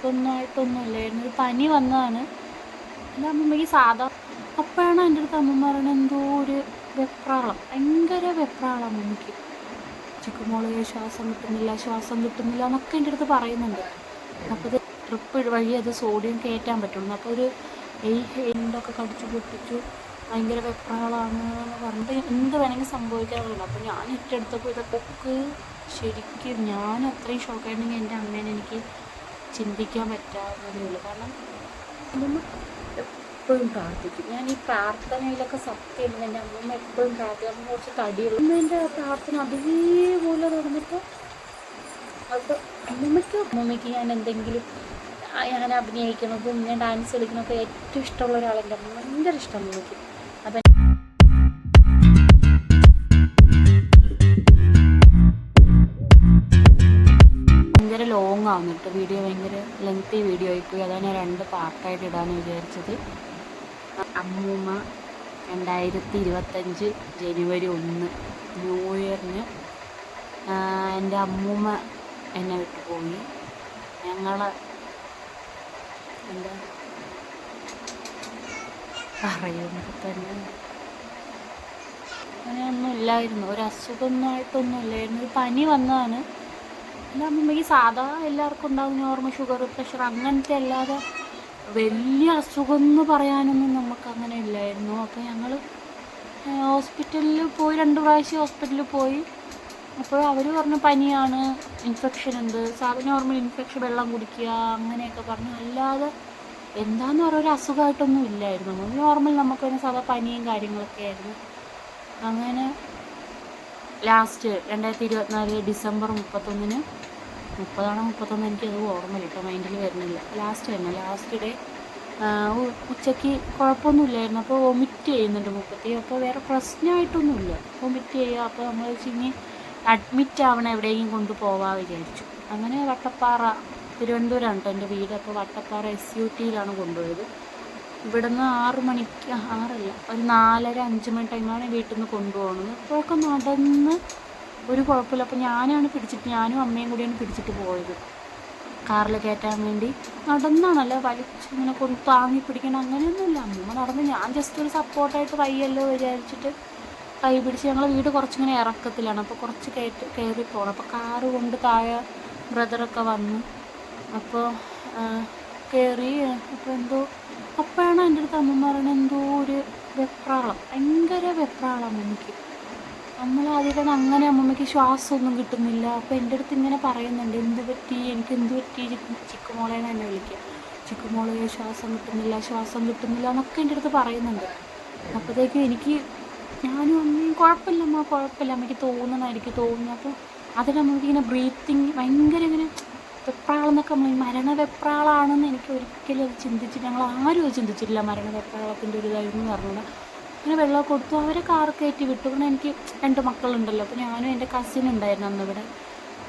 അസുഖമൊന്നും ആയിട്ടൊന്നും ഇല്ലായിരുന്നു ഒരു പനി വന്നതാണ്. എന്റെ അമ്മമ്മയ്ക്ക് സാധാ അപ്പോഴാണ് എന്റെ അടുത്ത് അമ്മ പറയണത് എന്തോ ഒരു വെപ്രാളം. ഭയങ്കര വെപ്രാളം അമ്മമ്മയ്ക്ക്. ചിക്കുമോളെ ശ്വാസം കിട്ടുന്നില്ല ശ്വാസം കിട്ടുന്നില്ല എന്നൊക്കെ എന്റെ അടുത്ത് പറയുന്നുണ്ട്. അപ്പോൾ ട്രിപ്പ് വഴി അത് സോഡിയം കയറ്റാൻ പറ്റുള്ളൂ. അപ്പോൾ ഒരു എയ് ഹെയിലൊക്കെ കടിച്ചു പൊട്ടിച്ചു. ഭയങ്കര വെപ്രാളാണ് എന്ന് പറഞ്ഞിട്ട് എന്ത് വേണമെങ്കിൽ സംഭവിക്കാറുണ്ട് അപ്പോൾ ഞാൻ ഏറ്റെടുത്തപ്പോൾ ഇതൊക്കെ ശരിക്കും ഞാൻ അത്രയും ഷോക്കായിട്ടുണ്ടെങ്കിൽ എന്റെ അമ്മേനെ എനിക്ക് ചിന്തിക്കാൻ പറ്റാവുന്നതേ ഉള്ളൂ. കാരണം അമ്മമ്മ എപ്പോഴും പ്രാർത്ഥിക്കും. ഞാൻ ഈ പ്രാർത്ഥനയിലൊക്കെ സത്യം എന്റെ അമ്മമ്മ എപ്പോഴും പ്രാർത്ഥിക്കും. അമ്മ കുറച്ച് തടിയുള്ളൂ അമ്മേന്റെ പ്രാർത്ഥന അതേപോലെ നടന്നിട്ട് അപ്പോൾ അമ്മമ്മയ്ക്ക് അമ്മമ്മയ്ക്ക് ഞാൻ എന്തെങ്കിലും ഞാൻ അഭിനയിക്കുന്നതും ഞാൻ ഡാൻസ് കളിക്കുന്നതൊക്കെ ഏറ്റവും ഇഷ്ടമുള്ള ഒരാളെന്റെ അമ്മ ഭയങ്കര ഇഷ്ടം അമ്മമ്മയ്ക്ക്. ആവുന്നിട്ട് വീഡിയോ ഭയങ്കര ലെങ്തി വീഡിയോ ആയിപ്പോയി അതാണ് ഞാൻ രണ്ട് പാർട്ടായിട്ട് ഇടാമെന്ന് വിചാരിച്ചത്. അമ്മൂമ്മ രണ്ടായിരത്തി ഇരുപത്തഞ്ച് ജനുവരി ഒന്ന് ന്യൂ ഇയറിന് എന്റെ അമ്മൂമ്മ എന്നെ വിട്ടു പോയി. ഞങ്ങൾ എന്താ പറയുമ്പോൾ തന്നെ? അങ്ങനെയൊന്നും ഇല്ലായിരുന്നു ഒരു അസുഖമൊന്നും ആയിട്ടൊന്നും ഇല്ലായിരുന്നു ഒരു പനി വന്നതാണ്. എന്റെ ഈ സാധാ എല്ലാവർക്കും ഉണ്ടാവും നോർമൽ ഷുഗർ പ്രഷർ അങ്ങനത്തെ അല്ലാതെ വലിയ അസുഖം എന്ന് പറയാനൊന്നും നമുക്ക് അങ്ങനെ ഇല്ലായിരുന്നു അപ്പോൾ ഞങ്ങൾ ഹോസ്പിറ്റലിൽ പോയി രണ്ട് പ്രാവശ്യം ഹോസ്പിറ്റലിൽ പോയി. അപ്പോൾ അവർ പറഞ്ഞു പനിയാണ് ഇൻഫെക്ഷൻ ഉണ്ട്. സാധാരണ നോർമൽ ഇൻഫെക്ഷൻ വെള്ളം കുടിക്കുക അങ്ങനെയൊക്കെ പറഞ്ഞു. അല്ലാതെ എന്താന്ന് പറയുക ഒരു അസുഖമായിട്ടൊന്നും ഇല്ലായിരുന്നു. നോർമൽ നമുക്ക് തന്നെ സാധാ പനിയും കാര്യങ്ങളൊക്കെ ആയിരുന്നു. അങ്ങനെ ലാസ്റ്റ് രണ്ടായിരത്തി ഇരുപത്തിനാല് ഡിസംബർ മുപ്പത്തൊന്നിന് മുപ്പതാണോ മുപ്പത്തൊന്ന് എനിക്കത് ഓർമ്മയില്ല കേട്ടോ മൈൻഡിൽ വരുന്നില്ല. ലാസ്റ്റ് തന്നെ ലാസ്റ്റ് ഡേ ഉച്ചയ്ക്ക് കുഴപ്പമൊന്നുമില്ലായിരുന്നു. അപ്പോൾ വൊമിറ്റ് ചെയ്യുന്നുണ്ട് മുപ്പത്തി. അപ്പോൾ വേറെ പ്രശ്നമായിട്ടൊന്നുമില്ല. വൊമിറ്റ് ചെയ്യുക. അപ്പോൾ നമ്മൾ വെച്ചിങ്ങി അഡ്മിറ്റ് ആവണ എവിടെയെങ്കിലും കൊണ്ടുപോകാൻ വിചാരിച്ചു. അങ്ങനെ വട്ടപ്പാറ തിരുവനന്തപുരമാണ് കേട്ടോ എന്റെ വീട്. അപ്പോൾ വട്ടപ്പാറ എസ് യു ടിയിലാണ് കൊണ്ടുപോയത്. ഇവിടുന്ന് ആറ് മണിക്ക് ആറല്ല. ഒരു നാലര അഞ്ച് മണി ടൈമാണ് വീട്ടിൽ നിന്ന് കൊണ്ടുപോകുന്നത് അപ്പോഴൊക്കെ നടന്ന് ഒരു കുഴപ്പമില്ല. അപ്പോൾ ഞാനാണ് പിടിച്ചിട്ട് ഞാനും അമ്മയും കൂടിയാണ് പിടിച്ചിട്ട് പോയത്. കാറിൽ കയറ്റാൻ വേണ്ടി. നടന്നാണല്ല വലിച്ചിങ്ങനെ കൊണ്ട് താങ്ങി പിടിക്കണം. അങ്ങനെയൊന്നുമില്ല. അമ്മ നടന്ന് ഞാൻ ജസ്റ്റ് ഒരു സപ്പോർട്ടായിട്ട് വയ്യല്ലോ വിചാരിച്ചിട്ട് കൈ പിടിച്ച് ഞങ്ങൾ വീട് കുറച്ചിങ്ങനെ ഇറക്കത്തിലാണ്. അപ്പോൾ കുറച്ച് കയറ്റി കയറി പോകണം അപ്പോൾ കാറ് കൊണ്ട് താഴെ ബ്രദറൊക്കെ വന്നു. അപ്പോൾ കയറി അപ്പോൾ എന്തോ അപ്പോഴാണ് എന്റെ അടുത്ത് അമ്മ പറയുന്നത് എന്തോ ഒരു വെപ്രാളം. ഭയങ്കര വെപ്രാളം എനിക്ക്. നമ്മൾ ആദ്യമായിട്ടാണ് അങ്ങനെ അമ്മമ്മയ്ക്ക് ശ്വാസമൊന്നും കിട്ടുന്നില്ല. അപ്പോൾ എന്റെ അടുത്ത് ഇങ്ങനെ പറയുന്നുണ്ട്. എന്ത് പറ്റി? എനിക്ക് എന്ത് പറ്റി? ചിക്കുമോളേനെ എന്നെ വിളിക്കുക. ചിക്കുമോളെ ശ്വാസം കിട്ടുന്നില്ല ശ്വാസം കിട്ടുന്നില്ല എന്നൊക്കെ എന്റെ അടുത്ത് പറയുന്നുണ്ട്. അപ്പോഴത്തേക്കും എനിക്ക് ഞാനും അമ്മയും കുഴപ്പമില്ല അമ്മ കുഴപ്പമില്ല. അമ്മയ്ക്ക് തോന്നണം എനിക്ക് തോന്നുന്നു. അപ്പോൾ അതിനമ്മക്ക് ഇങ്ങനെ ബ്രീത്തിങ് ഭയങ്കര ഇങ്ങനെ വെപ്രാളം എന്നൊക്കെ നമ്മൾ മരണ വെപ്രാളാണെന്ന് എനിക്ക് ഒരിക്കലും അത് ചിന്തിച്ചിട്ട് ഞങ്ങൾ ആരും അത് ചിന്തിച്ചിട്ടില്ല മരണ വെപ്രാളത്തിന്റെ ഒരു ഇതായിരുന്നു പറഞ്ഞത് അങ്ങനെ വെള്ളം കൊടുത്തു. അവരെ കാർ കയറ്റി വിട്ടു. പിന്നെ എനിക്ക് രണ്ട് മക്കളുണ്ടല്ലോ. അപ്പോൾ ഞാനും എന്റെ കസിൻ ഉണ്ടായിരുന്നു അന്നിവിടെ.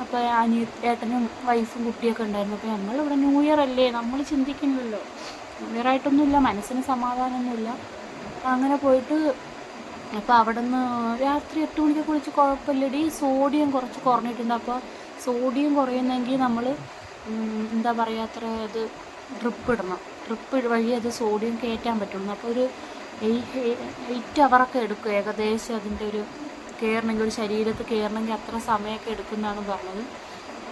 അപ്പോൾ അനിയ ഏട്ടനും വൈഫും കുട്ടിയൊക്കെ ഉണ്ടായിരുന്നു. അപ്പോൾ നമ്മളിവിടെ ന്യൂ ഇയർ അല്ലേ? നമ്മൾ ചിന്തിക്കുന്നില്ലല്ലോ. New year ആയിട്ടൊന്നുമില്ല. മനസ്സിന് സമാധാനമൊന്നുമില്ല. അങ്ങനെ പോയിട്ട് അപ്പോൾ അവിടെ നിന്ന് രാത്രി എട്ട് മണിക്ക് കുളിച്ച് കുഴപ്പമില്ലടി. സോഡിയം കുറച്ച് കുറഞ്ഞിട്ടുണ്ട്. അപ്പോൾ സോഡിയം കുറയുന്നെങ്കിൽ നമ്മൾ എന്താ പറയുക അത്ര അത് ഡ്രിപ്പ് ഇടണം ഡ്രിപ്പ് വഴി അത് സോഡിയം കയറ്റാൻ പറ്റുള്ളൂ അപ്പോൾ ഒരു എയ്റ്റ് അവറൊക്കെ എടുക്കും ഏകദേശം അതിന്റെ ഒരു കയറണമെങ്കിൽ ഒരു ശരീരത്ത് കയറണമെങ്കിൽ അത്ര സമയമൊക്കെ എടുക്കുന്നതാണ് പറഞ്ഞത്.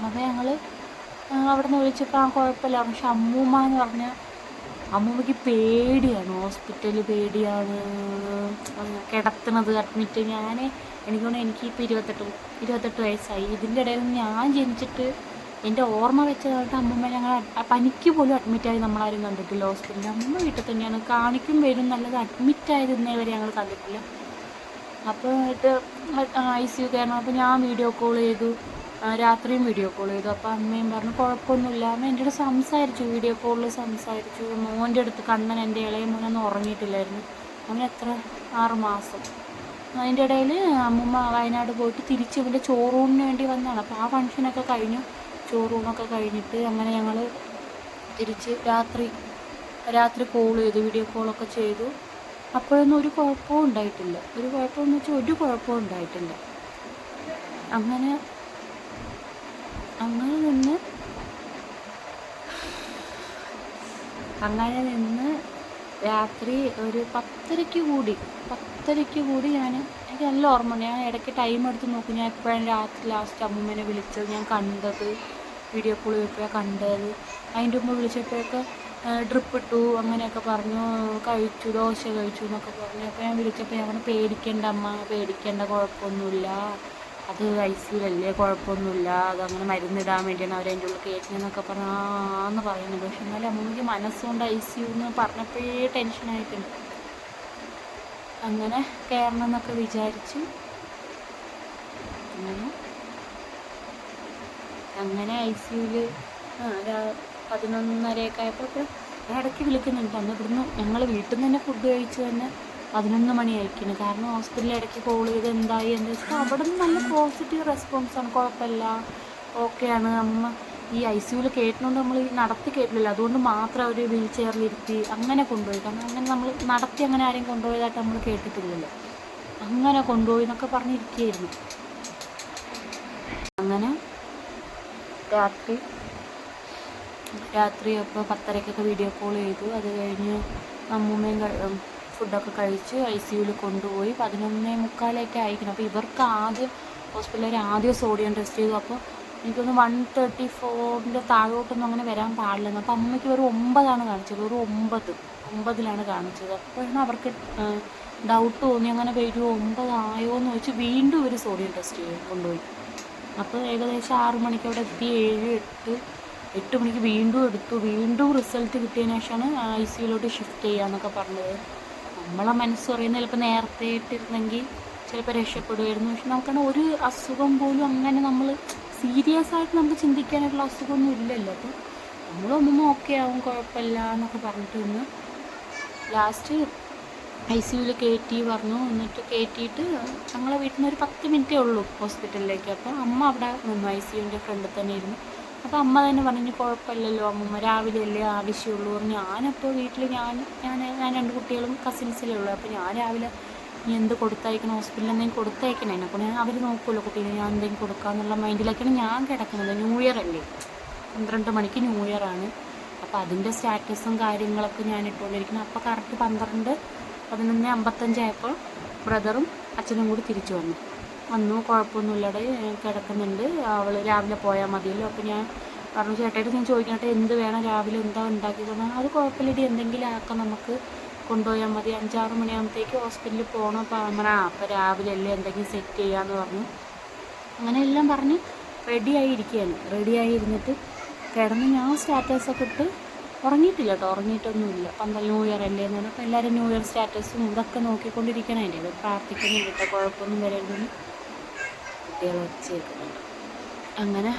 അപ്പോൾ ഞങ്ങൾ അവിടെ നിന്ന് വിളിച്ചപ്പോൾ ആ കുഴപ്പമില്ല. പക്ഷെ അമ്മൂമ്മ എന്ന് പറഞ്ഞാൽ അമ്മൂമ്മയ്ക്ക് പേടിയാണ്. ഹോസ്പിറ്റലിൽ പേടിയാണ്. കിടത്തണത് അഡ്മിറ്റ് ഞാൻ എനിക്ക് തോന്നുന്നു എനിക്കിപ്പോൾ ഇരുപത്തെട്ട് ഇരുപത്തെട്ട് വയസ്സായി. ഇതിന്റെ ഇടയിൽ ഞാൻ ജനിച്ചിട്ട് എന്റെ ഓർമ്മ വെച്ച കാലത്ത് അമ്മമ്മ ഞങ്ങൾ പനിക്ക് പോലും അഡ്മിറ്റായി നമ്മളാരും കണ്ടിട്ടില്ല. ഹോസ്പിറ്റലിൽ. അമ്മ വീട്ടിൽ തന്നെയാണ്. കാണിക്കും വരും നല്ലത് അഡ്മിറ്റായത് ഇന്നേ വരെ ഞങ്ങൾ കണ്ടിട്ടില്ല. അപ്പോൾ എന്നിട്ട് ഐ സി യു കയറണം അപ്പോൾ ഞാൻ വീഡിയോ കോൾ ചെയ്തു. രാത്രിയും വീഡിയോ കോൾ ചെയ്തു. അപ്പോൾ അമ്മയും പറഞ്ഞു കുഴപ്പമൊന്നുമില്ല. അമ്മ എന്റെ അടുത്ത് സംസാരിച്ചു വീഡിയോ കോളിൽ സംസാരിച്ചു. മോന്റെ അടുത്ത് കണ്ണൻ എന്റെ ഇളയ മോനൊന്നും ഉറങ്ങിയിട്ടില്ലായിരുന്നു. അങ്ങനെ എത്ര? ആറ് മാസം. അതിന്റെ ഇടയിൽ അമ്മമ്മ വയനാട് പോയിട്ട് തിരിച്ച് ഇവന്റെ ചോറൂണിന് വേണ്ടി വന്നതാണ്. അപ്പോൾ ആ ഫംഗ്ഷനൊക്കെ കഴിഞ്ഞു. ചോറൂണൊക്കെ കഴിഞ്ഞിട്ട് അങ്ങനെ ഞങ്ങൾ തിരിച്ച് രാത്രി രാത്രി കോൾ ചെയ്തു വീഡിയോ കോളൊക്കെ ചെയ്തു. അപ്പോഴൊന്നും ഒരു കുഴപ്പവും ഉണ്ടായിട്ടില്ല. ഒരു കുഴപ്പമെന്ന് വെച്ചാൽ ഒരു കുഴപ്പവും ഉണ്ടായിട്ടില്ല. അങ്ങനെ അങ്ങനെ നിന്ന് അങ്ങനെ നിന്ന് രാത്രി ഒരു പത്തരയ്ക്ക് കൂടി പത്തരയ്ക്ക് കൂടി ഞാൻ എനിക്ക് നല്ല ഓർമ്മ ഞാൻ ഇടയ്ക്ക് ടൈം എടുത്ത് നോക്കും. ഞാൻ എപ്പോഴാണ് രാത്രി ലാസ്റ്റ് അമ്മൂമ്മനെ വിളിച്ചത്. ഞാൻ കണ്ടത് വീഡിയോ കോൾ ചെയ്തപ്പോഴാണ് കണ്ടത്. അതിന്റെ മുമ്പ് വിളിച്ചപ്പോഴൊക്കെ ഡ്രിപ്പ് ഇട്ടു അങ്ങനെയൊക്കെ പറഞ്ഞു. കഴിച്ചു ദോശ കഴിച്ചു എന്നൊക്കെ പറഞ്ഞു. അപ്പോൾ ഞാൻ വിളിച്ചപ്പോൾ ഞാൻ പറഞ്ഞു പേടിക്കേണ്ട അമ്മ പേടിക്കേണ്ട കുഴപ്പമൊന്നുമില്ല. അത് ഐ വലിയ കുഴപ്പമൊന്നുമില്ല. അതങ്ങനെ മരുന്നിടാൻ വേണ്ടിയാണ് അവരതിന്റെ ഉള്ളിൽ കയറ്റുന്നതെന്നൊക്കെ പറഞ്ഞു ആന്ന് പറയുന്നുണ്ട് പക്ഷെ എന്നാലും അമ്മയ്ക്ക് മനസ്സുകൊണ്ട് ഐ സി യു എന്ന് പറഞ്ഞപ്പോഴേ ടെൻഷനായിട്ടുണ്ട് അങ്ങനെ കയറണം എന്നൊക്കെ വിചാരിച്ചു. അങ്ങനെ. അങ്ങനെ ഐ സി യുവിൽ പതിനൊന്നരയൊക്കെ ആയപ്പോൾ ഇടയ്ക്ക് വിളിക്കുന്നുണ്ട്. അന്ന് ഇവിടുന്ന് ഞങ്ങൾ വീട്ടിൽ നിന്ന് തന്നെ ഫുഡ് കഴിച്ച് തന്നെ പതിനൊന്ന് മണി അയക്കുന്നു കാരണം ഹോസ്പിറ്റലിൽ ഇടയ്ക്ക് കോൾ ചെയ്ത് എന്തായി എന്താ വെച്ചാൽ അവിടെ നിന്ന് നല്ല പോസിറ്റീവ് റെസ്പോൺസാണ് കുഴപ്പമില്ല. ഓക്കെയാണ് അമ്മ ഈ ഐ സിയുവിൽ കയറ്റുന്നതുകൊണ്ട് നമ്മൾ നടത്തി കയറ്റില്ലല്ലോ അതുകൊണ്ട് മാത്രം അവർ വീൽ ചെയറിലിരുത്തി അങ്ങനെ കൊണ്ടുപോയി. കാരണം അങ്ങനെ നമ്മൾ നടത്തി അങ്ങനെ ആരെയും കൊണ്ടുപോയതായിട്ട് നമ്മൾ കേട്ടിട്ടില്ലല്ലോ. അങ്ങനെ കൊണ്ടുപോയി എന്നൊക്കെ പറഞ്ഞിരിക്കുകയായിരുന്നു. അങ്ങനെ രാത്രി രാത്രി അപ്പോൾ പത്തരയ്ക്കൊക്കെ വീഡിയോ കോൾ ചെയ്തു. അത് കഴിഞ്ഞ് അമ്മൂമ്മയും ഫുഡൊക്കെ കഴിച്ച് ഐ സി യുവിൽ കൊണ്ടുപോയി പതിനൊന്നേ മുക്കാലൊക്കെ ആയിരിക്കണം അപ്പോൾ ഇവർക്ക് ആദ്യം ഹോസ്പിറ്റലിൽ ആദ്യം സോഡിയം ടെസ്റ്റ് ചെയ്തു. അപ്പോൾ എനിക്കൊന്ന് വൺ തേർട്ടി ഫോറിന്റെ താഴോട്ടൊന്നും അങ്ങനെ വരാൻ പാടില്ലെന്ന്. അപ്പോൾ അമ്മയ്ക്ക് ഒരു ഒമ്പതാണ് കാണിച്ചത്. ഒരു ഒമ്പത്. ഒമ്പതിലാണ് കാണിച്ചത്. അപ്പോഴാണ് അവർക്ക് ഡൗട്ട് തോന്നി. അങ്ങനെ വരുമോ ഒമ്പതായോ എന്ന് വെച്ച് വീണ്ടും ഒരു സോഡിയം ടെസ്റ്റ് ചെയ്ത് കൊണ്ടുപോയി. അപ്പോൾ ഏകദേശം ആറ് മണിക്ക് അവിടെ എത്തി. ഏഴ് എട്ട് എട്ട് മണിക്ക് വീണ്ടും എടുത്തു. വീണ്ടും റിസൾട്ട് കിട്ടിയതിന് ശേഷമാണ് ഐ സിയിലോട്ട് ഷിഫ്റ്റ് ചെയ്യുക എന്നൊക്കെ പറഞ്ഞത്. നമ്മളെ മനസ്സ് പറയുന്നത് ചിലപ്പോൾ നേരത്തെ ഇട്ടിരുന്നെങ്കിൽ ചിലപ്പോൾ രക്ഷപ്പെടുമായിരുന്നു. പക്ഷെ നമുക്കാണ് ഒരു അസുഖം പോലും അങ്ങനെ നമ്മൾ സീരിയസ് ആയിട്ട് നമുക്ക് ചിന്തിക്കാനായിട്ടുള്ള അസുഖമൊന്നും ഇല്ലല്ലോ. അപ്പം നമ്മളൊന്നും ഓക്കെ ആവും കുഴപ്പമില്ല എന്നൊക്കെ പറഞ്ഞിട്ട് നിന്ന് ലാസ്റ്റ് ഐ സി യുവിൽ കയറ്റി പറഞ്ഞു. എന്നിട്ട് കയറ്റിയിട്ട് ഞങ്ങളെ വീട്ടിൽ നിന്ന് ഒരു പത്ത് മിനിറ്റേ ഉള്ളൂ ഹോസ്പിറ്റലിലേക്ക്. അപ്പോൾ അമ്മ അവിടെ നിന്നു. ഐ സി യുവിന്റെ ഫ്രണ്ടിൽ തന്നെ ഇരുന്നു. അപ്പോൾ അമ്മ തന്നെ പറഞ്ഞു കുഴപ്പമില്ലല്ലോ അമ്മമ്മ രാവിലെ അല്ലേ ആവശ്യമുള്ളൂ. പറഞ്ഞു ഞാനപ്പോൾ വീട്ടിൽ ഞാൻ ഞാൻ ഞാൻ രണ്ട് കുട്ടികളും കസിൻസിലേ ഉള്ളൂ. അപ്പോൾ ഞാൻ രാവിലെ നീ എന്ത് കൊടുത്തയക്കണം? ഹോസ്പിറ്റലിൽ എന്തെങ്കിലും കൊടുത്തയക്കണേ? അപ്പോൾ ഞാൻ അവർ നോക്കുമല്ലോ കുട്ടീനെ ഞാൻ എന്തെങ്കിലും കൊടുക്കാന്നുള്ള മൈൻഡിലൊക്കെയാണ് ഞാൻ കിടക്കുന്നത്. ന്യൂ ഇയർ അല്ലേ? പന്ത്രണ്ട് മണിക്ക് ന്യൂ ഇയർ ആണ്. അപ്പോൾ അതിന്റെ സ്റ്റാറ്റസും കാര്യങ്ങളൊക്കെ ഞാൻ ഇട്ടുകൊണ്ടിരിക്കുന്നത് അപ്പോൾ കറക്റ്റ് പന്ത്രണ്ട് പതിനൊന്ന് അമ്പത്തഞ്ചായപ്പോൾ ബ്രദറും അച്ഛനും കൂടി തിരിച്ചു വന്നു. വന്നു കുഴപ്പമൊന്നുമില്ലടെ കിടക്കുന്നുണ്ട്. അവൾ രാവിലെ പോയാൽ മതിയല്ലോ. അപ്പോൾ ഞാൻ പറഞ്ഞു ചേട്ടായിട്ട് ഞാൻ ചോദിക്കട്ടെ എന്ത് വേണം രാവിലെ? എന്താ ഉണ്ടാക്കി തന്നാൽ അത് കുഴപ്പമില്ലടി എന്തെങ്കിലും ആക്കാം നമുക്ക്. കൊണ്ടുപോയാൽ മതി. അഞ്ചാറ് മണിയാകുമ്പോഴത്തേക്ക് ഹോസ്പിറ്റലിൽ പോകണം അപ്പോൾ അങ്ങനെ അപ്പോൾ രാവിലെ അല്ലേ എന്തെങ്കിലും സെറ്റ് ചെയ്യാമെന്ന് പറഞ്ഞു. അങ്ങനെ എല്ലാം പറഞ്ഞ് റെഡിയായി ഇരിക്കുകയാണ്. റെഡിയായി ഇരുന്നിട്ട് കിടന്ന് ഞാൻ സ്റ്റാറ്റസൊക്കെ ഇട്ട് ഉറങ്ങിയിട്ടില്ല കേട്ടോ ഉറങ്ങിയിട്ടൊന്നുമില്ല. പന്തൽ ന്യൂ ഇയർ അല്ലേ എന്ന് പറഞ്ഞപ്പോൾ എല്ലാവരും ന്യൂ ഇയർ സ്റ്റാറ്റസും ഇതൊക്കെ നോക്കിക്കൊണ്ടിരിക്കണം. അതിന്റെ പ്രാർത്ഥിക്കുന്നുണ്ട് കേട്ടോ കുഴപ്പമൊന്നും വരരുതെന്ന്. കുട്ടികൾ ചെയ്തിട്ടുണ്ട് അങ്ങനെ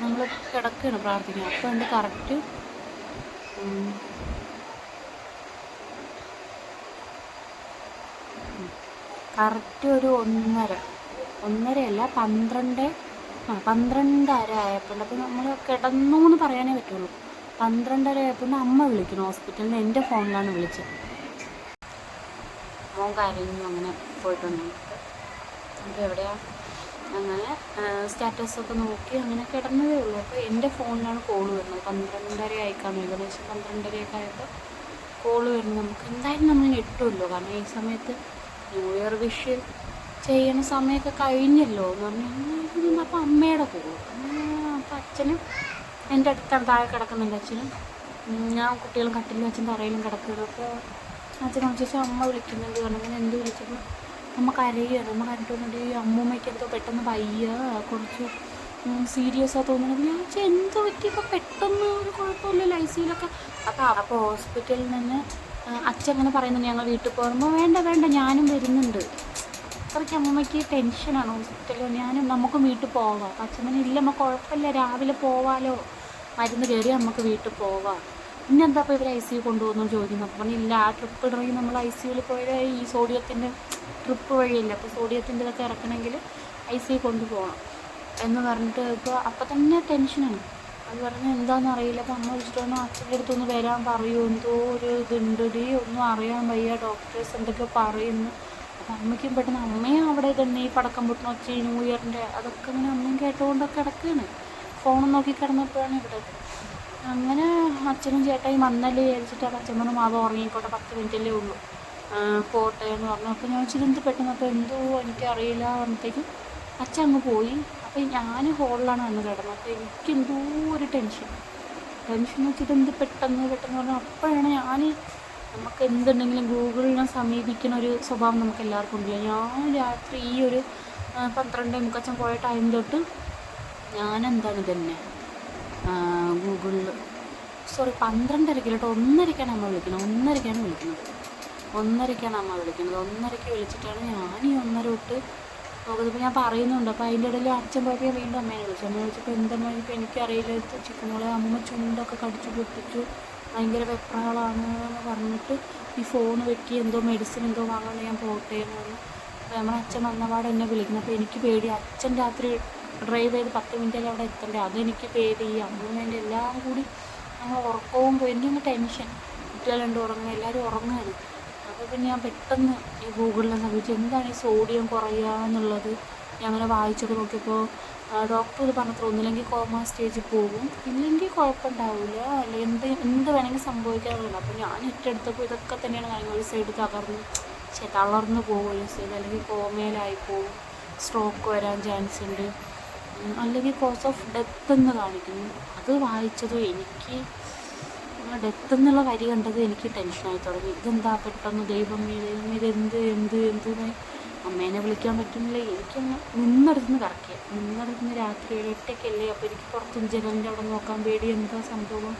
നമ്മൾ കിടക്കുകയാണ് പ്രാർത്ഥിക്കുക അപ്പോൾ എന്റെ കറക്റ്റ്? കറക്റ്റ് ഒരു ഒന്നര. ഒന്നരയല്ല പന്ത്രണ്ട്. ആ പന്ത്രണ്ടര ആയപ്പോൾ അപ്പോൾ നമ്മൾ കിടന്നു എന്ന് പറയാനേ പറ്റുള്ളൂ. പന്ത്രണ്ടര ആയപ്പോൾ അമ്മ വിളിക്കുന്നു ഹോസ്പിറ്റലിൽ എന്റെ ഫോണിലാണ് വിളിച്ചത്. മോൻ കരഞ്ഞു അങ്ങനെ പോയിട്ടുണ്ട്. അപ്പോൾ എവിടെയാ അങ്ങനെ സ്റ്റാറ്റസൊക്കെ നോക്കി അങ്ങനെ കിടന്നതേ ഉള്ളൂ. അപ്പോൾ എന്റെ ഫോണിലാണ് കോൾ വരുന്നത്. പന്ത്രണ്ടര ആയിക്കാണ്? ഏകദേശം പന്ത്രണ്ടരയൊക്കെ ആയപ്പോൾ കോൾ വരുന്നത്. നമുക്ക് എന്തായാലും നമ്മൾ ഞെട്ടുമല്ലോ കാരണം ഈ സമയത്ത് ന്യൂ ഇയർ വിഷ് ചെയ്യണ സമയമൊക്കെ കഴിഞ്ഞല്ലോ എന്ന് പറഞ്ഞു അപ്പോൾ അമ്മയുടെ കോൾ അപ്പോൾ അച്ഛനും എന്റെ അടുത്താണ് താഴെ കിടക്കുന്നുണ്ട് അച്ഛനും. ഞാൻ കുട്ടികളും കട്ടിലും അച്ഛൻ തറയിലും കിടക്കുന്നത് അപ്പോൾ അച്ഛൻ ചോദിച്ചാൽ അമ്മ വിളിക്കുന്നുണ്ട്. പറഞ്ഞു അങ്ങനെ എന്ത് വിളിച്ചപ്പോൾ അമ്മ കരയുകയാണ് അമ്മ ഈ അമ്മൂമ്മയ്ക്ക് പെട്ടെന്ന് വയ്യ. കുറച്ച് സീരിയസ് ആ തോന്നുന്നത്. ഞാൻ വെച്ചാൽ എന്തോ പറ്റിയപ്പോൾ പെട്ടെന്ന് ഒരു കുഴപ്പമില്ലല്ലോ ഐ സിയിലൊക്കെ അപ്പോൾ അപ്പോൾ ഹോസ്പിറ്റലിൽ നിന്ന് അച്ഛൻ അങ്ങനെ പറയുന്നുണ്ട് ഞങ്ങൾ വീട്ടിൽ പോകുമ്പോൾ വേണ്ട വേണ്ട ഞാനും വരുന്നുണ്ട്. അത്രയ്ക്ക് അമ്മമ്മയ്ക്ക് ടെൻഷനാണ് ഹോസ്പിറ്റലിൽ ഞാനും നമുക്ക് വീട്ടിൽ പോവാം. അച്ഛൻ ഇല്ല അമ്മ കുഴപ്പമില്ല. രാവിലെ പോവാലോ. മരുന്ന് കയറി നമുക്ക് വീട്ടിൽ പോവാം. പിന്നെന്താ ഇപ്പോൾ ഇവർ ഐ സി യു കൊണ്ടുപോകുന്നു ചോദിക്കുന്നു. അപ്പോൾ പറഞ്ഞില്ല ആ ട്രിപ്പ് ഇടണമെങ്കിൽ നമ്മൾ ഐ സി യുവിൽ പോയാൽ ഈ സോഡിയത്തിന്റെ ട്രിപ്പ് വഴിയില്ല. അപ്പോൾ സോഡിയത്തിന്റെ ഇതൊക്കെ ഇറക്കണമെങ്കിൽ ഐ സി യു കൊണ്ടുപോകണം എന്ന് പറഞ്ഞിട്ട് ഇപ്പോൾ അപ്പം തന്നെ ടെൻഷനാണ് അത് പറഞ്ഞ് എന്താണെന്ന് അറിയില്ല. അപ്പോൾ അമ്മ വിളിച്ചിട്ടൊന്നും അച്ഛന്റെ അടുത്തൊന്ന് വരാൻ പറയൂ. എന്തോ ഒരു ഇതുണ്ടടി ഒന്നും അറിയാൻ വയ്യ. ഡോക്ടേഴ്സ് എന്തൊക്കെ പറയുന്നു. അപ്പം അമ്മയ്ക്കും പെട്ടെന്ന് അമ്മയും അവിടെ തന്നെ ഈ പടക്കം പൊട്ടണം ഒച്ച ന്യൂ ഇയറിന്റെ അതൊക്കെ ഇങ്ങനെ അമ്മയും കേട്ടുകൊണ്ടൊക്കെ കിടക്കുകയാണ് ഫോണും നോക്കി കിടന്നപ്പോഴാണ് ഇവിടെ അങ്ങനെ അച്ഛനും ചേട്ടായി വന്നല്ലേ വിചാരിച്ചിട്ട് അത് അച്ഛൻ പറഞ്ഞു മാവ് ഉറങ്ങിക്കോട്ടെ പത്ത് മിനിറ്റല്ലേ ഉള്ളൂ. പോട്ടെ എന്ന് പറഞ്ഞു. അപ്പോൾ ഞാൻ വെച്ചിട്ട് എന്ത് പെട്ടെന്ന് അപ്പോൾ എന്തോ എനിക്കറിയില്ല പറഞ്ഞത്തേക്കും അച്ഛൻ അങ്ങ് പോയി. അപ്പോൾ ഞാൻ ഹോളിലാണ് വന്ന് കിടന്നത്. അപ്പോൾ എനിക്ക് എന്തോ ഒരു ടെൻഷൻ ടെൻഷൻ വെച്ചിട്ട് എന്ത് പെട്ടെന്ന് പെട്ടെന്ന് പറഞ്ഞു. അപ്പോഴാണ് ഞാൻ നമുക്ക് എന്തുണ്ടെങ്കിലും ഗൂഗിളിനെ സമീപിക്കുന്ന ഒരു സ്വഭാവം നമുക്ക് എല്ലാവർക്കും ഉണ്ടല്ലോ ഞാൻ രാത്രി ഈ ഒരു പന്ത്രണ്ടേ മുക്കച്ചൻ പോയ ടൈം തൊട്ട് ഞാനെന്താണ് തന്നെ ഗൂഗിളിൽ സോറി പന്ത്രണ്ടരയ്ക്ക് കേട്ടോ ഒന്നരയ്ക്കാണ് അമ്മ വിളിക്കുന്നത്. ഒന്നരയ്ക്കാണ് വിളിക്കുന്നത്. ഒന്നരയ്ക്കാണ് അമ്മ വിളിക്കുന്നത്. ഒന്നരയ്ക്ക് വിളിച്ചിട്ടാണ് ഞാൻ ഈ ഒന്നര തൊട്ട് നോക്കുന്നത്. ഇപ്പോൾ ഞാൻ പറയുന്നുണ്ട്. അപ്പോൾ അതിന്റെ ഇടയിൽ അച്ഛൻ പോയപ്പോൾ ഞാൻ വീണ്ടും അമ്മേനെ വിളിച്ചു. അമ്മ വിളിച്ചപ്പോൾ എന്തമ്മ ഇപ്പോൾ എനിക്കറിയില്ല. ചിക്കൻ മോളെ അമ്മ ചുണ്ടൊക്കെ കടിച്ചു പൊട്ടിച്ചു. ഭയങ്കര വെപ്രാളാണ് എന്ന് പറഞ്ഞിട്ട് ഈ ഫോൺ വെക്കി എന്തോ മെഡിസിൻ എന്തോ വാങ്ങാൻ ഞാൻ പോട്ടെ എന്ന് പറഞ്ഞു. അപ്പോൾ നമ്മുടെ അച്ഛൻ വന്നപാടെ എന്നെ വിളിക്കുന്നത് അപ്പോൾ എനിക്ക് പേടി. അച്ഛൻ രാത്രി ഡ്രൈവ് ചെയ്ത് പത്ത് മിനിറ്റിൽ അവിടെ എത്തണ്ടേ? അതെനിക്ക് പേടി. ഈ അമ്മൂമ്മേന്റെ എല്ലാം കൂടി നമ്മൾ ഉറക്കവും പോയി. അങ്ങ് ടെൻഷൻ കുട്ടികളുണ്ട് ഉറങ്ങുക എല്ലാവരും ഉറങ്ങുകയാണ് അപ്പോൾ പിന്നെ ഞാൻ പെട്ടെന്ന് ഈ ഗൂഗിളിൽ നിന്ന് ചോദിച്ചു എന്താണ് ഈ സോഡിയം കുറയുക എന്നുള്ളത്? ഞാൻ അങ്ങനെ വായിച്ചൊക്കെ നോക്കിയപ്പോൾ ഡോക്ടർ ഇത് പറഞ്ഞത്ര ഒന്നില്ലെങ്കിൽ കോമ സ്റ്റേജിൽ പോകും. ഇല്ലെങ്കിൽ കുഴപ്പമുണ്ടാവില്ല അല്ലെങ്കിൽ എന്ത് എന്ത് വേണമെങ്കിൽ സംഭവിക്കാറുണ്ട് അപ്പോൾ ഞാൻ ഏറ്റെടുത്തപ്പോൾ ഇതൊക്കെ തന്നെയാണ് കാര്യങ്ങൾ ഒരു സൈഡ് തകർന്ന് തളർന്ന് പോകും ഒരു സൈഡ് അല്ലെങ്കിൽ കോമയിലായി പോകും സ്ട്രോക്ക് വരാൻ ചാൻസ് ഉണ്ട്. അല്ലെങ്കിൽ കോസ് ഓഫ് ഡെത്ത് എന്ന് കാണിക്കുന്നു. അത് വായിച്ചതും എനിക്ക് ഡെത്ത് എന്നുള്ള വരി കണ്ടത് എനിക്ക് ടെൻഷനായി തുടങ്ങി. ഇതെന്താ പെട്ടെന്ന് ദൈവം ദൈവം ഇതെന്ത് എന്ത് എന്ത് അമ്മേനെ വിളിക്കാൻ പറ്റുന്നില്ല. എനിക്കൊന്ന് നിന്നെടുത്തുനിന്ന് കറക്കിയ നിന്നെടുത്തുനിന്ന് രാത്രി ഒരു എട്ടൊക്കെയല്ലേ അപ്പോൾ എനിക്ക് പുറത്തും ജനലിന്റെ അവിടെ നോക്കാൻ പേടി. എന്താ സംഭവം?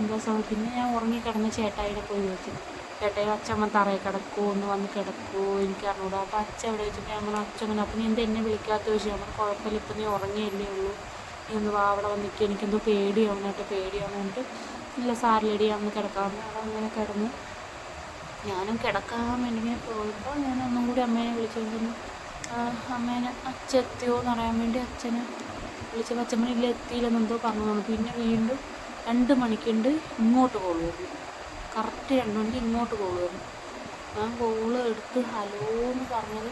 എന്താ സംഭവം? പിന്നെ ഞാൻ ഉറങ്ങി കിടന്ന ചേട്ടായിടെ പോയി ചോദിച്ചു ചേട്ടായി അച്ഛമ്മ തറയിൽ കിടക്കൂ ഒന്ന് വന്ന് കിടക്കൂ എനിക്ക് അറിഞ്ഞൂടാ. അപ്പോൾ അച്ഛൻ എവിടെ വെച്ചിട്ട് ഞാൻ അച്ഛമ്മ അപ്പം നീ എന്താ എന്നെ വിളിക്കാത്ത ചോദിച്ചു നമ്മൾ കുഴപ്പമില്ല ഇപ്പം നീ ഉറങ്ങിയല്ലേ ഉള്ളൂ. നീ ഒന്ന് വാ അവിടെ വന്ന് എനിക്കെന്തോ പേടിയാവണം എന്നിട്ട് ഇല്ല സാറിലടി അന്ന് കിടക്കാമെന്ന് അവിടെ അങ്ങനെ കിടന്നു ഞാനും കിടക്കാൻ വേണ്ടി ഇങ്ങനെ പോയപ്പോൾ ഞാൻ ഒന്നും കൂടി അമ്മേനെ വിളിച്ചുകൊണ്ടിരുന്നു അമ്മേനെ അച്ഛൻ എത്തിയോ എന്ന് അറിയാൻ വേണ്ടി അച്ഛനെ വിളിച്ചപ്പോൾ അച്ഛമ്മ ഇല്ല എത്തിയില്ലെന്നെന്തോ പറഞ്ഞു. തന്നു പിന്നെ വീണ്ടും രണ്ട് മണിക്കുണ്ട് ഇങ്ങോട്ട് കോൾ കറക്റ്റ് രണ്ട് മണിക്ക് ഇങ്ങോട്ട് കോൾ വരും ഞാൻ കോൾ എടുത്ത് ഹലോ എന്ന് പറഞ്ഞത്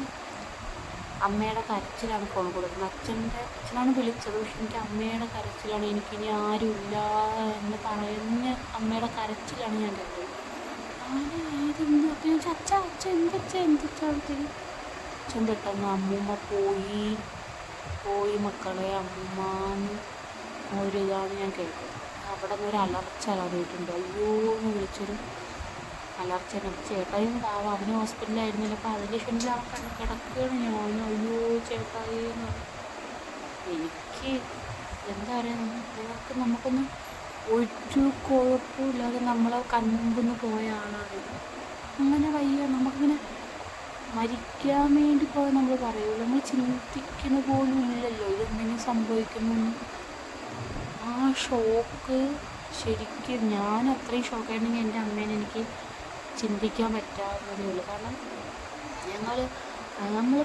അമ്മയുടെ കരച്ചിലാണ് ഫോൺ കൊടുക്കുന്നത്. അച്ഛന്റെ അച്ഛനാണ് വിളിച്ചത്. പക്ഷെ എനിക്ക് അമ്മയുടെ കരച്ചിലാണ്. എനിക്കിനി ആരുമില്ല എന്ന് പറയുന്ന അമ്മയുടെ കരച്ചിലാണ് ഞാൻ കേട്ടത് ചോദിച്ചു, അച്ഛ അച്ഛ എന്തച്ഛ എന്തച്ഛ അച്ഛൻ പെട്ടെന്ന് അമ്മൂമ്മ പോയി. പോയി മക്കളെ അമ്മൂമ്മ ഒരു ഇതാണ് ഞാൻ കേട്ടത്. അവിടെ നിന്ന് ഒരു അലർച്ച അലറിയിട്ടുണ്ട് അയ്യോ എന്ന് വിളിച്ചൊരു അലർച്ച എനിക്ക് ചേട്ടായി ഉണ്ടാവും അവന് ഹോസ്പിറ്റലായിരുന്നില്ല അപ്പോൾ അതിന്റെ ക്ഷണിൽ അവൻ കിടക്കുകയാണ് ഞാൻ. അയ്യോ ചേട്ടായി എന്ന്. എനിക്ക് എന്താ പറയുക ഇവർക്ക് നമുക്കൊന്ന് ഒരു കുഴപ്പമില്ലാതെ നമ്മളെ കൺമുമ്പിന്ന് പോയ ആളാണ്. അങ്ങനെ വയ്യ. നമുക്കിങ്ങനെ മരിക്കാൻ വേണ്ടി പോയാൽ നമ്മൾ പറയുള്ളൂ. നമ്മൾ ചിന്തിക്കുന്ന പോലും ഇല്ലല്ലോ. ഇതെന്തെങ്കിലും സംഭവിക്കുന്നു ആ ഷോക്ക്. ശരിക്കും ഞാൻ അത്രയും ഷോക്കായിരുന്നെങ്കിൽ എന്റെ അമ്മേനെ എനിക്ക് ചിന്തിക്കാൻ പറ്റാവുന്നതേ ഉള്ളൂ. കാരണം ഞങ്ങൾ നമ്മൾ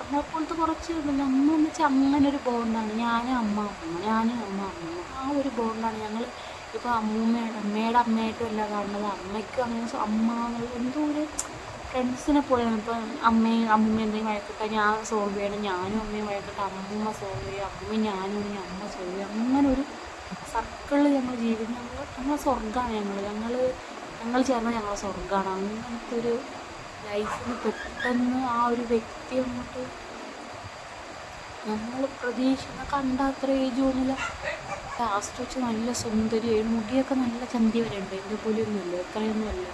നമ്മളെപ്പോലത്തെ കുറച്ച് അമ്മ എന്ന് വെച്ചാൽ അങ്ങനെ ഒരു ബോണ്ടാണ്. ഞാനും അമ്മ അമ്മ ഞാനും അമ്മ അമ്മ. ആ ഒരു ബോണ്ടാണ് ഞങ്ങൾ ഇപ്പോൾ അമ്മൂമ്മയുടെ അമ്മയുടെ അമ്മയായിട്ടും അല്ല കാണുന്നത്. അമ്മയ്ക്കും അങ്ങനെ അമ്മ എന്നുള്ളത് എന്തോ ഒരു ഫ്രണ്ട്സിനെ പോലെയാണ്. ഇപ്പം അമ്മയും അമ്മൂമ്മ എന്തെങ്കിലും വഴക്കിട്ടാൽ ഞാൻ സോൾവ് ചെയ്യണം. ഞാനും അമ്മയും വഴക്കിട്ട് അമ്മൂമ്മ സോൾവ് ചെയ്യും. അമ്മയും ഞാനും അമ്മ സോൾവ് ചെയ്യും. അങ്ങനെ ഒരു സർക്കിളിൽ ഞങ്ങൾ ജീവിക്കും ഞങ്ങൾ ഞങ്ങൾ സ്വർഗമാണ് ഞങ്ങൾ ഞങ്ങൾ ഞങ്ങൾ ചേർന്ന ഞങ്ങളെ സ്വർഗമാണ് അങ്ങനത്തെ ഒരു ലൈഫിൽ പെട്ടെന്ന് ആ ഒരു വ്യക്തി അങ്ങോട്ട് നമ്മൾ പ്രതീക്ഷിക്കുന്ന കണ്ട അത്ര ഏജ് ഒന്നുമില്ല ലാസ്റ്റ് വെച്ച് നല്ല സുന്ദരിയായി മുടിയൊക്കെ നല്ല ചന്തി വരെ ഉണ്ട്. എന്റെ പോലെയൊന്നുമില്ല. ഇത്രയൊന്നുമില്ല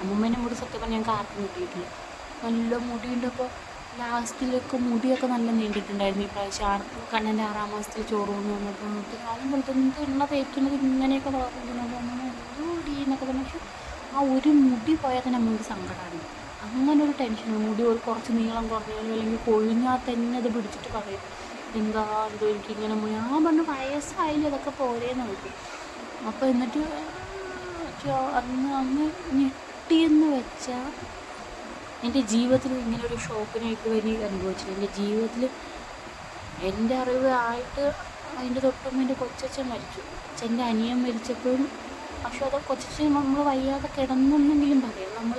അമ്മമ്മേനെ മുടി സത്യം പറഞ്ഞാൽ ഞങ്ങൾക്ക് ആർക്കും കിട്ടിയിട്ടില്ല. നല്ല മുടിയുണ്ട് അപ്പോൾ ലാസ്റ്റിലൊക്കെ മുടിയൊക്കെ നല്ല നീണ്ടിട്ടുണ്ടായിരുന്നു. ഈ പ്രാവശ്യം കണ്ണന്റെ ആറാം മാസത്തിൽ ചോറ് കൊണ്ട് വന്നപ്പോൾ എന്നിട്ട് കാലം കൊടുത്ത് എന്ത് എണ്ണ തേക്കുന്നത് ഇങ്ങനെയൊക്കെ വളർത്തുന്നത് എന്തോ എന്നൊക്കെ പറഞ്ഞു. ആ ഒരു മുടി പോയാൽ തന്നെ നമുക്ക് സങ്കടമാണ് അങ്ങനെ ഒരു ടെൻഷൻ മുടി ഒരു കുറച്ച് നീളം കുറഞ്ഞാലും അല്ലെങ്കിൽ കൊഴിഞ്ഞാൽ തന്നെ അത് പിടിച്ചിട്ട് പറയും എന്താ എന്തോ എനിക്ക് ഇങ്ങനെ ഞാൻ പറഞ്ഞു വയസ്സായാലും അതൊക്കെ പോരേന്ന് നോക്കും അപ്പോൾ എന്നിട്ട് അന്ന് അന്ന് ഞെട്ടിയെന്ന് വെച്ചാൽ എന്റെ ജീവിതത്തിൽ ഇങ്ങനെ ഒരു ഷോക്കിനായിട്ട് വരി അനുഭവിച്ചില്ല എന്റെ ജീവിതത്തിൽ എന്റെ അറിവ് ആയിട്ട് അതിന്റെ തൊട്ടും എന്റെ കൊച്ചച്ഛൻ മരിച്ചു. അച്ഛന്റെ അനിയൻ മരിച്ചപ്പോഴും പക്ഷെ അത് കൊച്ചച്ഛൻ നമ്മൾ വയ്യാതെ കിടന്നെന്നെങ്കിലും പറയാം. നമ്മൾ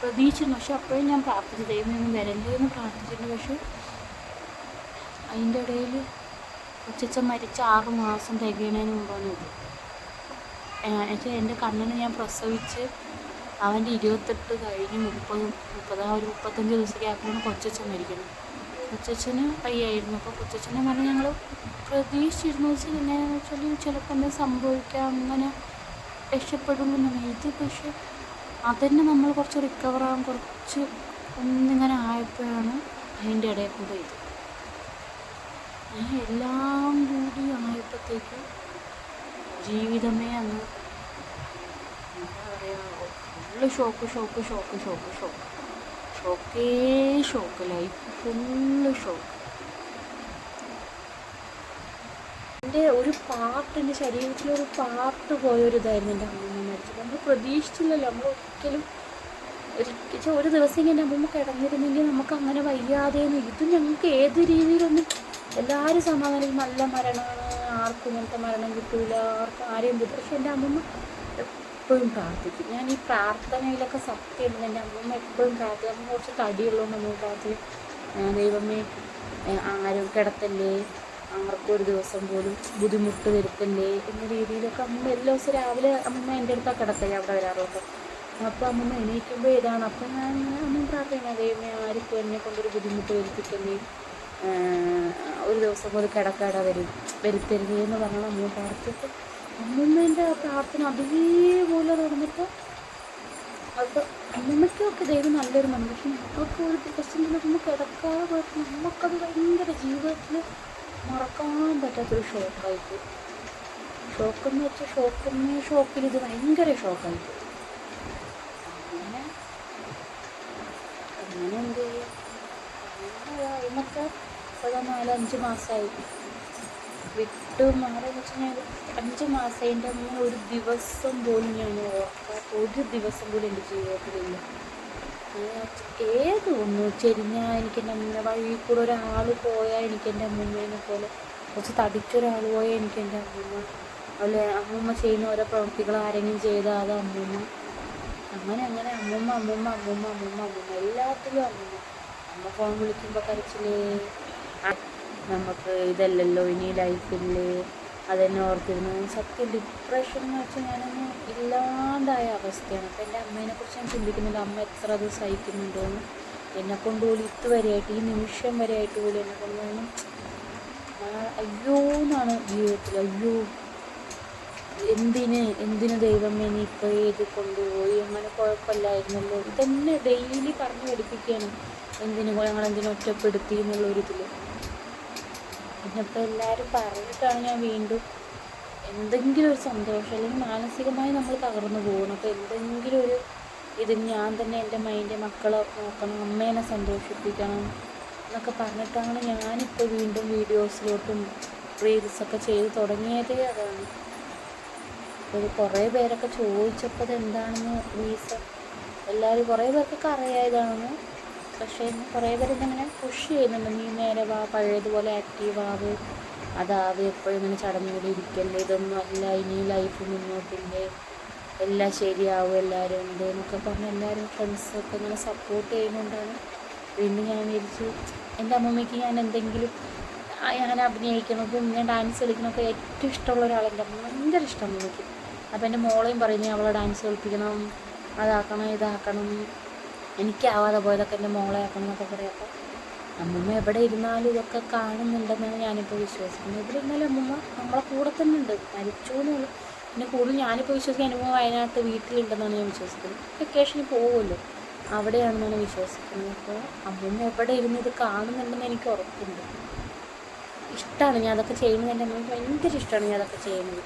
പ്രതീക്ഷിച്ചു പക്ഷെ അപ്പോഴും ഞാൻ പ്രാർത്ഥിച്ചു ദൈവം വരല്ലേ എന്ന് പ്രാർത്ഥിച്ചിട്ടുണ്ട്. പക്ഷെ അതിന്റെ ഇടയിൽ കൊച്ചച്ഛൻ മരിച്ച ആറ് മാസം തികയണതിന് മുമ്പാണ് ഇത് എന്നുവെച്ചാൽ എന്റെ കണ്ണിന് ഞാൻ പ്രസവിച്ച് അവന്റെ ഇരുപത്തെട്ട് കഴിഞ്ഞ് മുപ്പത് മുപ്പത് ഒരു മുപ്പത്തഞ്ച് ദിവസം ആക്കുമ്പോൾ കൊച്ചച്ഛൻ മരിക്കുന്നത്. കൊച്ചച്ഛന് വയ്യായിരുന്നു. അപ്പോൾ കൊച്ചച്ഛനെ മരണം ഞങ്ങൾ പ്രതീക്ഷിച്ചിരുന്നു. വെച്ചാൽ പിന്നെ വെച്ചാൽ ചിലപ്പോൾ എന്താ സംഭവിക്കാം? അങ്ങനെ രക്ഷപ്പെടുമെന്നാണ് ഇത് പക്ഷേ അതന്നെ നമ്മൾ കുറച്ച് റിക്കവർ ആകാൻ കുറച്ച് ഒന്നിങ്ങനെ ആയപ്പോഴാണ് അതിന്റെ ഇടയിൽ കൂടെ ഇത്. എല്ലാം കൂടി ആയപ്പോഴത്തേക്ക് ജീവിതമേ അങ്ങ് full shock shock shock shock shock ഷോക്കേ shock life full shock എന്റെ ഒരു പാർട്ട് എന്റെ ശരീരത്തിലെ ഒരു പാർട്ട് പോയൊരു ഇതായിരുന്നു എന്റെ അമ്മൂമ്മ മരിച്ചത്. നമ്മൾ പ്രതീക്ഷിച്ചില്ലല്ലോ നമ്മൾ ഒരിക്കലും ഒരിക്കലും ഒരു ദിവസം ഇങ്ങനെ അമ്മൂമ്മ കിടന്നിരുന്നെങ്കിൽ നമുക്ക് അങ്ങനെ വയ്യാതെയെന്ന്. ഇത് ഞങ്ങൾക്ക് ഏത് രീതിയിലൊന്നും എല്ലാവരും സമാധാനം. നല്ല മരണമാണ് ആർക്കും ഇങ്ങനത്തെ മരണം കിട്ടൂല ആർക്കും ആരെയും പക്ഷെ എന്റെ അമ്മൂമ്മ എപ്പോഴും പ്രാർത്ഥിക്കും. ഞാൻ ഈ പ്രാർത്ഥനയിലൊക്കെ സത്യമുണ്ട് എന്റെ അമ്മമ്മ എപ്പോഴും പ്രാർത്ഥിക്കും. അമ്മ കുറച്ച് തടിയുള്ളതുകൊണ്ട് അമ്മ പ്രാർത്ഥിക്കും. ദൈവമേ ആരും കിടത്തല്ലേ ആർക്കും ദിവസം പോലും ബുദ്ധിമുട്ട് വരുത്തല്ലേ? എന്ന രീതിയിലൊക്കെ അമ്മ എല്ലാ ദിവസവും രാവിലെ അമ്മ എന്റെ അടുത്താണ് കിടക്കുക. അവിടെ വരാറുണ്ട്. അപ്പോൾ അമ്മ എണീക്കുമ്പോൾ ഇതാണ്. അപ്പം ഞാൻ അമ്മ പ്രാർത്ഥിക്കണം ദൈവമേ ആർക്കും എന്നെ കൊണ്ടൊരു ബുദ്ധിമുട്ട് വരുത്തിക്കല്ലേ? ഒരു ദിവസം പോലും കിടക്കാതെ വരും വരുത്തരുതേ എന്ന് പറഞ്ഞാൽ അമ്മ പ്രാർത്ഥിച്ചിട്ട് അമ്മമ്മേന്റെ ആ പ്രാർത്ഥന അതേപോലെ നടന്നിട്ട് അപ്പോൾ അമ്മമ്മയ്ക്കൊക്കെ ദൈവം നല്ലൊരു മനുഷ്യൻ. ഞങ്ങൾക്ക് ഒരു ദിവസം ഒന്ന് കിടക്കാതെ പോയിട്ട് നമുക്കത് ഭയങ്കര ജീവിതത്തിൽ മറക്കാൻ പറ്റാത്തൊരു ഷോക്കായിപ്പോയി ഷോക്കെന്ന് വെച്ചാൽ ഷോക്കെന്ന് ഷോക്കിൽ ഇത് ഭയങ്കര ഷോക്കായിപ്പോയി അങ്ങനെ അങ്ങനെ എന്ത് ചെയ്യുക അതിനൊക്കെ ഇപ്പോൾ നാലഞ്ച് മാസമായി. വിട്ട്. മാറി വെച്ച് കഴിഞ്ഞാൽ അഞ്ച് മാസം അതിന്റെ അന്ന് ഒരു ദിവസം പോലും ഞാൻ ഓർക്കാത്ത ഒരു ദിവസം പോലും എന്റെ ജീവിതത്തിലില്ല. അങ്ങനെ ഏത് ഒന്ന് ചെരിഞ്ഞാൽ എനിക്ക് എന്റെ അമ്മ വഴി കൂടെ ഒരാൾ പോയാൽ എനിക്ക് എന്റെ അമ്മൂമ്മേനെ പോലെ കുറച്ച് തടിച്ചൊരാൾ പോയാൽ എനിക്ക് എന്റെ അമ്മൂമ്മ. അതുപോലെ അമ്മൂമ്മ ചെയ്യുന്ന ഓരോ പ്രവൃത്തികൾ ആരെങ്കിലും ചെയ്താൽ അത് അമ്മൂമ്മ. അങ്ങനെ അങ്ങനെ അമ്മൂമ്മ അമ്മൂമ്മ അമ്മൂമ്മ അമ്മൂമ്മ അമ്മൂമ്മ എല്ലാത്തിലും അമ്മൂമ്മ. അമ്മ ഫോൺ വിളിക്കുമ്പോൾ കരച്ചിലേ നമുക്ക് ഇതല്ലല്ലോ ഇനി ലൈഫില്ലേ അതെന്നെ ഓർത്തിരുന്നു. സത്യം ഡിപ്രഷൻ എന്ന് വെച്ചാൽ ഞാനൊന്ന് ഇല്ലാണ്ടായ അവസ്ഥയാണ്. അപ്പം എന്റെ അമ്മേനെ കുറിച്ച് ഞാൻ ചിന്തിക്കുന്നുണ്ട് അമ്മ എത്ര അത് സഹിക്കുന്നുണ്ടോന്ന് എന്നെ? കൊണ്ട് പോലും ഇതുവരെയായിട്ട് ഈ നിമിഷം വരെയായിട്ട് പോലും എന്നെ കൊണ്ടുപോകുന്നു അയ്യോ എന്നാണ് ജീവിതത്തിൽ അയ്യോ എന്തിന്? എന്തിന് ദൈവം നീ ഇപ്പോൾ ഏത് കൊണ്ടുപോയി? അങ്ങനെ കുഴപ്പമില്ലായിരുന്നല്ലോ? ഇതന്നെ ഡെയിലി പറഞ്ഞു പഠിപ്പിക്കുകയാണ്. എന്തിനു ഞങ്ങൾ എന്തിനു ഒറ്റപ്പെടുത്തി എന്നുള്ളൊരിതിൽ പിന്നെ ഇപ്പോൾ എല്ലാവരും പറഞ്ഞിട്ടാണ് ഞാൻ വീണ്ടും എന്തെങ്കിലും ഒരു സന്തോഷം അല്ലെങ്കിൽ മാനസികമായി നമ്മൾ തകർന്നു പോകണം. അപ്പോൾ എന്തെങ്കിലും ഒരു ഇത് ഞാൻ തന്നെ എന്റെ മൈൻഡ് മക്കളെ നോക്കണം അമ്മേനെ സന്തോഷിപ്പിക്കണം എന്നൊക്കെ പറഞ്ഞിട്ടാണ് ഞാനിപ്പോൾ വീണ്ടും വീഡിയോസിലോട്ടും റീൽസൊക്കെ ചെയ്ത് തുടങ്ങിയതേ അതാണ്. അപ്പോൾ ഇത് കുറേ പേരൊക്കെ ചോദിച്ചപ്പോൾ ഇത് എന്താണെന്ന് റീസൺ എല്ലാവരും കുറേ പേർക്കൊക്കെ അറിയായതാണെന്ന് പക്ഷേ കുറേ പേര് ഇങ്ങനെ പുഷ് ചെയ്യുന്നുണ്ട്. നീ നേരെ വാ പഴയതുപോലെ ആക്റ്റീവ് ആവ്. അതാവ് എപ്പോഴും ഇങ്ങനെ ചടഞ്ഞുകൂടി ഇരിക്കല്ലേ. ഇതൊന്നും അല്ല ഇനി ലൈഫ് മുന്നോട്ടില്ലേ. എല്ലാം ശരിയാവും എല്ലാവരും ഉണ്ട് എന്നൊക്കെ പറഞ്ഞ് എല്ലാവരും ഫ്രണ്ട്സൊക്കെ ഇങ്ങനെ സപ്പോർട്ട് ചെയ്യുന്നുകൊണ്ടാണ് വീണ്ടും ഞാൻ വിചാരിച്ചു എന്റെ അമ്മമ്മയ്ക്ക് ഞാൻ എന്തെങ്കിലും ഞാൻ അഭിനയിക്കുന്നതും ഞാൻ ഡാൻസ് കളിക്കുന്നതൊക്കെ ഏറ്റവും ഇഷ്ടമുള്ള ഒരാളെന്റെ അമ്മ ഭയങ്കര ഇഷ്ടം അമ്മയ്ക്ക് അപ്പോൾ എന്റെ മോളെയും പറയുന്നത് അവളെ ഡാൻസ് കളിപ്പിക്കണം അതാക്കണം ഇതാക്കണം. എനിക്കാവാതെ പോയതൊക്കെ എന്റെ മോളെ ആക്കണമെന്നൊക്കെ എന്നൊക്കെ പറയും. അപ്പോൾ അമ്മമ്മ എവിടെ ഇരുന്നാലും ഇതൊക്കെ കാണുന്നുണ്ടെന്നാണ് ഞാനിപ്പോൾ വിശ്വസിക്കുന്നത്. ഇവിടെ ഇരുന്നാലും അമ്മമ്മ നമ്മളെ കൂടെ തന്നെ ഉണ്ട്. മരിച്ചു എന്നുള്ളു പിന്നെ കൂടുതൽ ഞാനിപ്പോൾ വിശ്വസിക്കുന്ന അനുഭവം വയനാട്ട് വീട്ടിലുണ്ടെന്നാണ് ഞാൻ വിശ്വസിക്കുന്നത്. വെക്കേഷനിൽ പോകുമല്ലോ അവിടെയാണെന്നാണ് വിശ്വസിക്കുന്നത്. അപ്പോൾ അമ്മമ്മ എവിടെ ഇരുന്ന് ഇത് കാണുന്നുണ്ടെന്ന് എനിക്ക് ഉറപ്പുണ്ട്. ഇഷ്ടമാണ് ഞാൻ അതൊക്കെ ചെയ്യുന്നത് എന്റെ അമ്മയ്ക്ക് ഭയങ്കര ഇഷ്ടമാണ് ഞാൻ അതൊക്കെ ചെയ്യുന്നത്.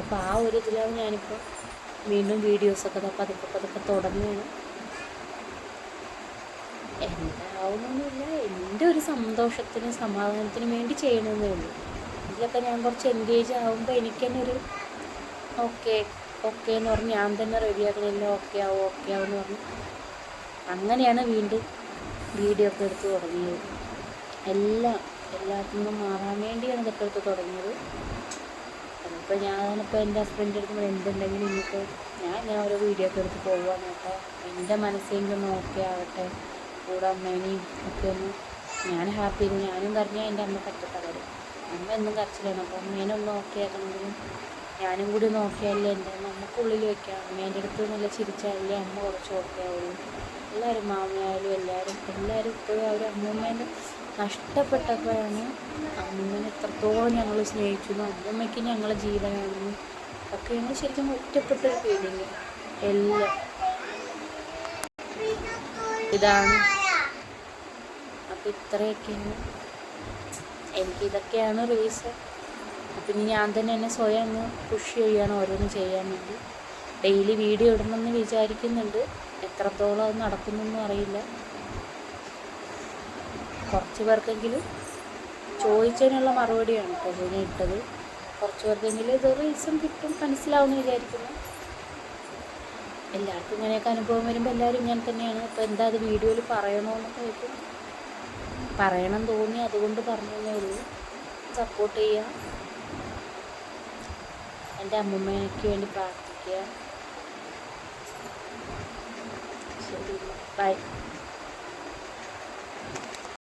അപ്പോൾ ആ ഒരു ഇതിലാണ് ഞാനിപ്പോൾ വീണ്ടും വീഡിയോസൊക്കെ ഇതാ പതുക്കെ പതുക്കെ തുടങ്ങുകയാണ്. എന്താവുന്നൊന്നുമില്ല എന്റെ ഒരു സന്തോഷത്തിനും സമാധാനത്തിനും വേണ്ടി ചെയ്യണമെന്നേ ഉള്ളൂ. ഇതിലൊക്കെ ഞാൻ കുറച്ച് എൻഗേജ് ആകുമ്പോൾ എനിക്ക് തന്നെ ഒരു ഓക്കെ ഓക്കെ എന്ന് പറഞ്ഞ് ഞാൻ തന്നെ റെഡിയാക്കണില്ല ഓക്കെ ആവും ഓക്കെ ആവും എന്ന് പറഞ്ഞു അങ്ങനെയാണ് വീണ്ടും വീഡിയോ ഒക്കെ എടുത്ത് തുടങ്ങിയത്. എല്ലാം എല്ലാത്തിൽ നിന്നും മാറാൻ വേണ്ടിയാണ് ഇതൊക്കെ എടുത്ത് തുടങ്ങിയത്. അതിപ്പോൾ ഞാനിപ്പോൾ എന്റെ അടുത്ത് പറയും, എന്തുണ്ടെങ്കിലും ഇനിയിപ്പോൾ ഞാൻ ഞാൻ ഓരോ വീഡിയോ ഒക്കെ എടുത്ത് പോവാന്ന് അപ്പോൾ എന്റെ മനസ്സെങ്കിലും നോക്കിയാവട്ടെ ആവട്ടെ. കൂടെ അമ്മേനെയും ഒക്കെ ഒന്ന് ഞാൻ ഹാപ്പി ഞാനും കരഞ്ഞാൽ എന്റെ അമ്മ കറ്റത്തകരും അമ്മ എന്നും കരച്ചിലാണ്. അപ്പോൾ അമ്മേനെ ഒന്ന് ഓക്കെ ആക്കണമെങ്കിലും ഞാനും കൂടി നോക്കിയാലേ എന്റെ നമുക്കുള്ളിൽ വെക്കാം അമ്മേന്റെ അടുത്ത് നല്ല ചിരിച്ചാലേ അമ്മ കുറച്ച് ഓക്കെ ആവുള്ളൂ. എല്ലാവരും മാമയായാലും എല്ലാവരും എല്ലാവരും ഇപ്പോഴും അവർ അമ്മൂമ്മേന്റെ നഷ്ടപ്പെട്ടപ്പോഴാണ് അമ്മൂമ്മേനെ എത്രത്തോളം ഞങ്ങൾ സ്നേഹിച്ചു അമ്മൂമ്മയ്ക്ക് ഞങ്ങളെ ജീവനാണെന്നും ഒക്കെ ഞങ്ങൾ ശരിക്കും ഒറ്റപ്പെട്ടൊരു ഫീലിങ് എല്ലാം. ഇതാണ്. അപ്പം ഇത്രയൊക്കെയാണ്. എനിക്കിതൊക്കെയാണ് റീസൺ അപ്പം ഇനി ഞാൻ തന്നെ എന്നെ സ്വയം ഒന്ന് പുഷ് ചെയ്യണം ഓരോന്ന് ചെയ്യാൻ വേണ്ടി. ഡെയിലി വീഡിയോ ഇടണമെന്ന് വിചാരിക്കുന്നുണ്ട്. എത്രത്തോളം അത് നടക്കുന്നൊന്നും അറിയില്ല. കുറച്ച് പേർക്കെങ്കിലും ചോദിച്ചതിനുള്ള മറുപടിയാണ് ഇപ്പോൾ ഇട്ടത്. കുറച്ച് പേർക്കെങ്കിലും ഇത് റീസൺ കിട്ടും മനസ്സിലാവുമെന്ന് വിചാരിക്കുന്നു. എല്ലാവർക്കും ഇങ്ങനെയൊക്കെ അനുഭവം വരുമ്പോൾ എല്ലാവരും ഇങ്ങനെ തന്നെയാണ്. അപ്പോൾ എന്താ അത് വീഡിയോയിൽ പറയണമെന്നൊക്കെ ചോദിക്കും. പറയണം തോന്നി അതുകൊണ്ട് പറഞ്ഞതേ ഉള്ളൂ. സപ്പോർട്ട് ചെയ്യാം. എന്റെ അമ്മമ്മയ്ക്ക് വേണ്ടി പ്രാർത്ഥിക്കുക. ശരി. ബൈ